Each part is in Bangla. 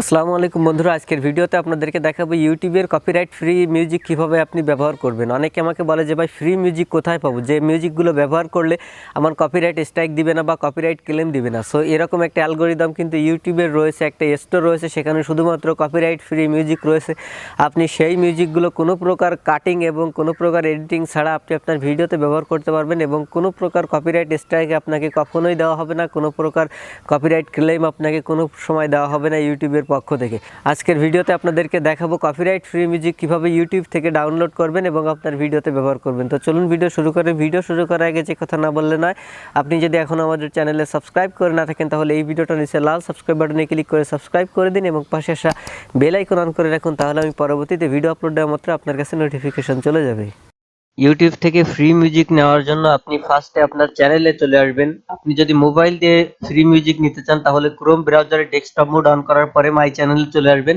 আসসালামু আলাইকুম বন্ধুরা, আজকের ভিডিওতে আপনাদেরকে দেখাবো ইউটিউবের কপিরাইট ফ্রি মিউজিক কীভাবে আপনি ব্যবহার করবেন। অনেকে আমাকে বলে যে, ভাই ফ্রি মিউজিক কোথায় পাবো? যে মিউজিকগুলো ব্যবহার করলে আমার কপিরাইট স্ট্রাইক দিবে না বা কপিরাইট ক্লেম দিবে না। সো এরকম একটা অ্যালগোরিদম কিন্তু ইউটিউবের রয়েছে, একটা স্টোর রয়েছে, সেখানে শুধুমাত্র কপিরাইট ফ্রি মিউজিক রয়েছে। আপনি সেই মিউজিকগুলো কোনো প্রকার কাটিং এবং কোনো প্রকার এডিটিং ছাড়া আপনি আপনার ভিডিওতে ব্যবহার করতে পারবেন এবং কোনো প্রকার কপিরাইট স্ট্রাইক আপনাকে কখনোই দেওয়া হবে না, কোনো প্রকার কপিরাইট ক্লেম আপনাকে কোনো সময় দেওয়া হবে না ইউটিউবের পক্ষ থেকে। আজকের ভিডিওতে আপনাদেরকে দেখাবো কপিরাইট ফ্রি মিউজিক কীভাবে ইউটিউব থেকে ডাউনলোড করবেন এবং আপনার ভিডিওতে ব্যবহার করবেন। তো চলুন ভিডিও শুরু করে। ভিডিও শুরু করার আগে যে কথা না বললে নয়, আপনি যদি এখন আমাদের চ্যানেলে সাবস্ক্রাইব করে না থাকেন, তাহলে এই ভিডিওটা নিচে লাল সাবস্ক্রাইব বাটনে ক্লিক করে সাবস্ক্রাইব করে দিন এবং পাশে আসা বেল আইকন অন করে রাখুন, তাহলে আমি পরবর্তীতে ভিডিও আপলোড দেওয়া মাত্র আপনার কাছে নোটিফিকেশন চলে যাবে। ইউটিউব থেকে ফ্রি মিউজিক নেওয়ার জন্য আপনি ফার্স্টে আপনার চ্যানেলে চলে আসবেন। আপনি যদি মোবাইল দিয়ে ফ্রি মিউজিক নিতে চান, তাহলে ক্রোম ব্রাউজারে ডেস্কটপ মোড অন করার পরে মাই চ্যানেলে চলে আসবেন।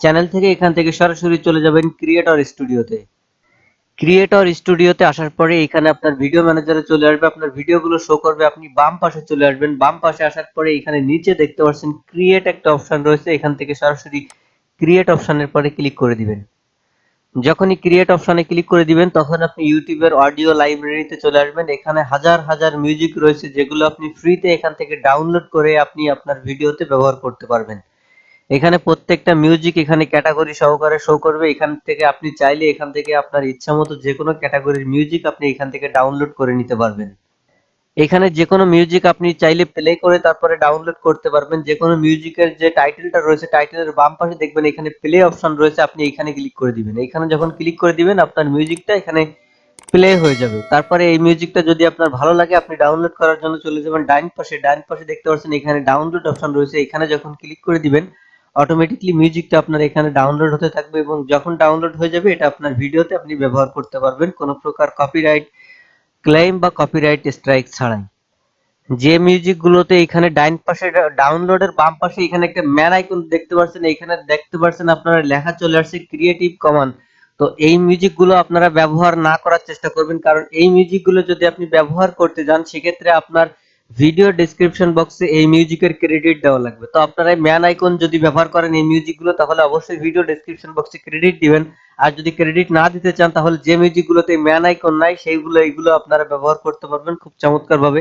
চ্যানেল থেকে এখান থেকে সরাসরি চলে যাবেন ক্রিয়েটর স্টুডিওতে ক্রিয়েটর স্টুডিওতে আসার পরে এখানে আপনার ভিডিও ম্যানেজারে চলে আসবে। আপনার ভিডিওগুলো শো করবে। আপনি বাম পাশে চলে আসবেন। বাম পাশে আসার পরে এখানে নিচে দেখতে পাচ্ছেন ক্রিয়েট একটা অপশন রয়েছে। এখান থেকে সরাসরি ক্রিয়েট অপশনের পরে ক্লিক করে দিবেন। যখনই ক্রিয়েট অপশনে ক্লিক করে দিবেন, তখন আপনি ইউটিউবের অডিও লাইব্রেরিতে চলে আসবেন। এখানে হাজার হাজার মিউজিক রয়েছে, যেগুলো আপনি ফ্রিতে এখান থেকে ডাউনলোড করে আপনি আপনার ভিডিওতে ব্যবহার করতে পারবেন। এখানে প্রত্যেকটা মিউজিক এখানে ক্যাটাগরি সহকারে শো করবে। এখান থেকে আপনি চাইলে এখান থেকে আপনার ইচ্ছা মতো যে কোনো ক্যাটাগরির মিউজিক আপনি এখান থেকে ডাউনলোড করে নিতে পারবেন। এখানে যে কোনো মিউজিক আপনি চাইলে প্লে করে তারপরে ডাউনলোড করতে পারবেন। যে কোনো মিউজিকের যে টাইটেলটা রয়েছে টাইটেলের বাম পাশে দেখবেন এখানে প্লে অপশন রয়েছে, আপনি এখানে ক্লিক করে দিবেন। এখানে যখন ক্লিক করে দিবেন, আপনার মিউজিকটা এখানে প্লে হয়ে যাবে। তারপরে এই মিউজিকটা যদি আপনার ভালো লাগে, আপনি ডাউনলোড করার জন্য চলে যাবেন ডাইন পাশে। ডাইন পাশে দেখতে পাচ্ছেন এখানে ডাউনলোড অপশন রয়েছে। এখানে যখন ক্লিক করে দিবেন অটোমেটিকলি মিউজিকটা আপনার এখানে ডাউনলোড হতে থাকবে এবং যখন ডাউনলোড হয়ে যাবে, এটা আপনার ভিডিওতে আপনি ব্যবহার করতে পারবেন। কোনো প্রকার কপিরাইট ক্লেম বা কপিরাইট স্ট্রাইক ছাড়াই। যে মিউজিক গুলোতে এখানে ডাইন পাশে ডাউনলোডের বাম পাশে এখানে একটা ম্যান আইকন দেখতে পাচ্ছেন এখানে দেখতে পাচ্ছেন আপনারা লেখা চলে আসছে ক্রিয়েটিভ কমান তো এই মিউজিকগুলো আপনারা ব্যবহার না করার চেষ্টা করবেন, কারণ এই মিউজিকগুলো যদি আপনি ব্যবহার করতে যান, সেক্ষেত্রে আপনার ভিডিও ডেসক্রিপশন বক্সে এই মিউজিকের ক্রেডিট দেওয়া লাগবে। তো আপনারা ম্যান আইকন যদি ব্যবহার করেন এই মিউজিকগুলো তাহলে অবশ্যই ভিডিও ডেসক্রিপশন বক্সে ক্রেডিট দিবেন। আর যদি ক্রেডিট না দিতে চান, তাহলে যে মিউজিক গুলোতে ম্যান আইকন নাই, সেইগুলো, এইগুলো আপনারা ব্যবহার করতে পারবেন খুব চমৎকার ভাবে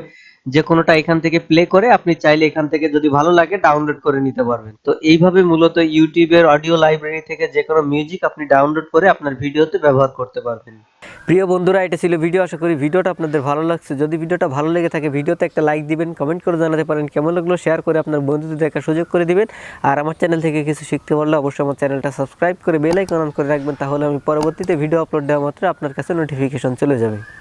যে কোনোটা এখান থেকে প্লে করে আপনি চাইলে এখান থেকে যদি ভালো লাগে ডাউনলোড করে নিতে পারবেন। তো এইভাবে মূলত ইউটিউবের অডিও লাইব্রেরি থেকে যে কোনো মিউজিক আপনি ডাউনলোড করে আপনার ভিডিওতে ব্যবহার করতে পারবেন। প্রিয় বন্ধুরা, এটা ছিল ভিডিও আশা করি ভিডিওটা আপনাদের ভালো লাগছে। যদি ভিডিওটা ভালো লেগে থাকে ভিডিওতে একটা লাইক দিবেন কমেন্ট করে জানাতে পারেন কেমন লাগল শেয়ার করে আপনার বন্ধুদের দেখার সুযোগ করে দিবেন। আর আমার চ্যানেল থেকে কিছু শিখতে পারলে অবশ্যই আমার চ্যানেলটা সাবস্ক্রাইব করে বেল আইকন অন করে রাখবেন, তাহলে আমি পরবর্তীতে ভিডিও আপলোড দেওয়া মাত্র আপনার কাছে নোটিফিকেশন চলে যাবে।